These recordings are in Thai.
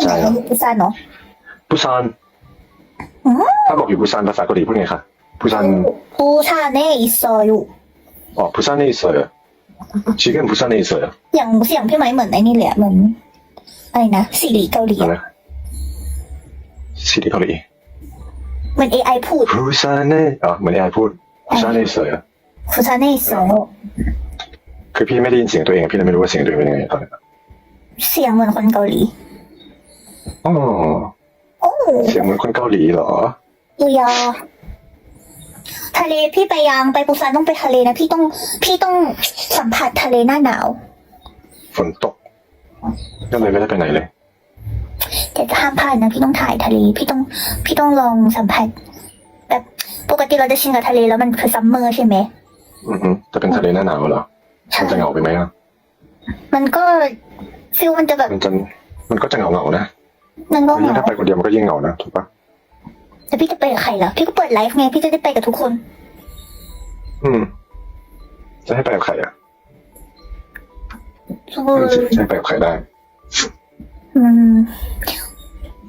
ใช่ไหนอยู่ซานเนาะปุซานถ้าบอกอยู่ปูซานภาษาเกาหลีพูดไงคะปูซานปูซานเน่อิซอยู่อ๋อปูซานเน่อิซอยชิคเก้นปูซานเน่อิซอยู่อย่างเสียงพี่ไม้เหมือนไอ้นี่แหละเหมือนอะไรนะซีรีเกาหลีซีรีเกาหลีเหมือนเอไอพูดปูซานเน่อ๋อเหมือนเอไอพูดปูซานเน่อิซอยู่ปุซานเน่อิซอยคือพี่ไม่ได้ยินเสียงตัวเองพี่เลยไม่รู้ว่าเสียงตัวเองเป็นยังไงตอนนี้เสียงเหมือนคนเกาหลี อ๋อโอ้เสียงเหมือนคนเกาหลีเหรอ ยูยาทะเลพี่ไปยังไปปูซานต้องไปทะเลนะพี่ต้องพี่ต้องสัมผัสทะเลหน้าหนาว ฝนตก ก็เลยไม่ได้ไปไหนเลย แต่ห้ามพลาดนะพี่ต้องถ่ายทะเลพี่ต้องพี่ต้องลองสัมผัสแบบปกติเราจะชินกับทะเลแล้วมันคือซัมเมอร์ใช่ไหมอือฮึจะเป็นทะเลหน้าหนาวเหรอมันจะเหงาไปไหมอะมันก็ฟิลมันจะแบบมันจะมันก็จะเหงาเหงาๆนะ มันก็เหยิ่งงาถ้าไปคนเดียวมันก็ยิ่งเหงานะถูกปะแต่พี่จะไปกับใครล่ะพี่ก็เปิดไลฟ์ไงพี่จะได้ไปกับทุกคน อืม จะให้ไปกับใครอะอืไม่มรู้สิจะให้ไปกับใครได้ อืม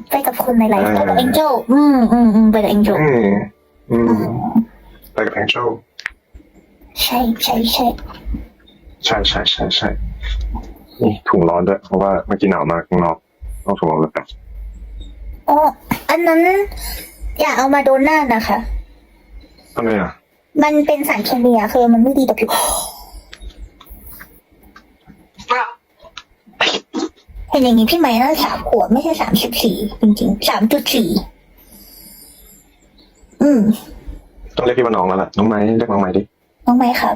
ไปกับคนในไลฟ์ไปกับอ่าเอ็นเจลอืมอืมอืมไปกับเอ็นเจลอืมอืมไปกับแองเจลใช่ใช่ใช่ใช่ใช่ใช่ใช่นี่ถุงร้อนด้วยเพราะว่าเมื่อกี้หนาวมากข้างนอก ต้องถุงร้อนแล้วกันอ๋ออันนั้น อย่าเอามาโดนหน้านะคะทำไมอะ มันเป็นสารเคมีอะคือมันไม่ดีต่อผิวเห็นอย่างนี้พี่ไหมน่าสามขวบไม่ใช่สามสิบสี่จริงๆสามจุดสี่อืม ต้องเรียกพี่ว่าน้องแล้วล่ะ น้องไม้เรียกน้องไม้ดิ น้องไหมครับ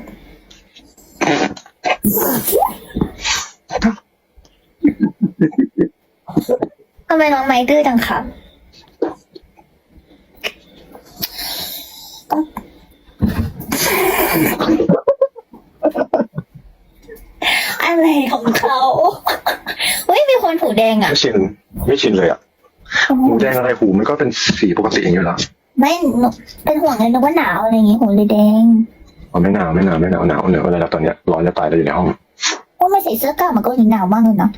ทำไมน้องไม้ดื้อจังครับต้องอะไรของเขาเฮ้ยมีคนหูแดงอะ ไม่ชินไม่ชินเลยอะหูแดงอะไรหูมันก็เป็นสีปกติอย่างนี้อยู่แล้วไม่หนูเป็นห่วงเลยนึกว่าหนาวอะไรอย่างงี้หูเลยแดงอ๋อไม่หนาวไม่หนาวไม่หนาวหนาวเหนืออะไรแล้วตอนเนี้ยร้อนจะตายเลยอยู่ในห้องว่าไม่ใส่เสื้อกล้ามมันก็ยิ่งหนาวมากเลยนะ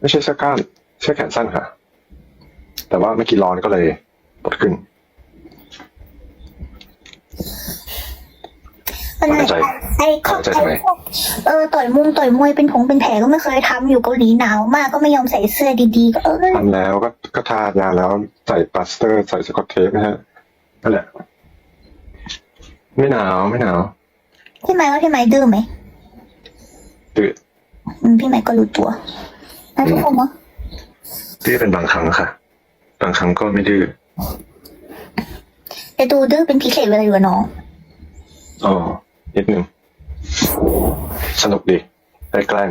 ไม่ใช่เสื้อกล้าม เสื้อแขนสั้นค่ะ แต่ว่าเมื่อกี้ร้อนก็เลยปวดขึ้นก็นั่นแหละเข้าใจไอ้ข้อเข้าใจทำไมไอ้พวกเออต่อยมุงต่อยมวยเป็นผงเป็นแผลก็ไม่เคยทำอยู่เกาหลีหนาวมากก็ไม่ยอมใส่เสื้อดีๆก็เออทำแล้วก็ก็ทายาแล้วใส่ปลาสเตอร์ใส่สกอตเทปนะฮะนั่นแหละ ไม่หนาวไม่หนาวพี่ไม้ว่าพี่ไม้ดื้อไหมตื่นอืมพี่ไม้ก็รู้ตัวนะทุกคนเนาะ ดื้อเป็นบางครั้งค่ะ บางครั้งก็ไม่ดื้อแต่ดูดื้อเป็นพิเศษเวลาอยู่กับน้องอ๋อนิดนึงสนุกดีได้แกล้ง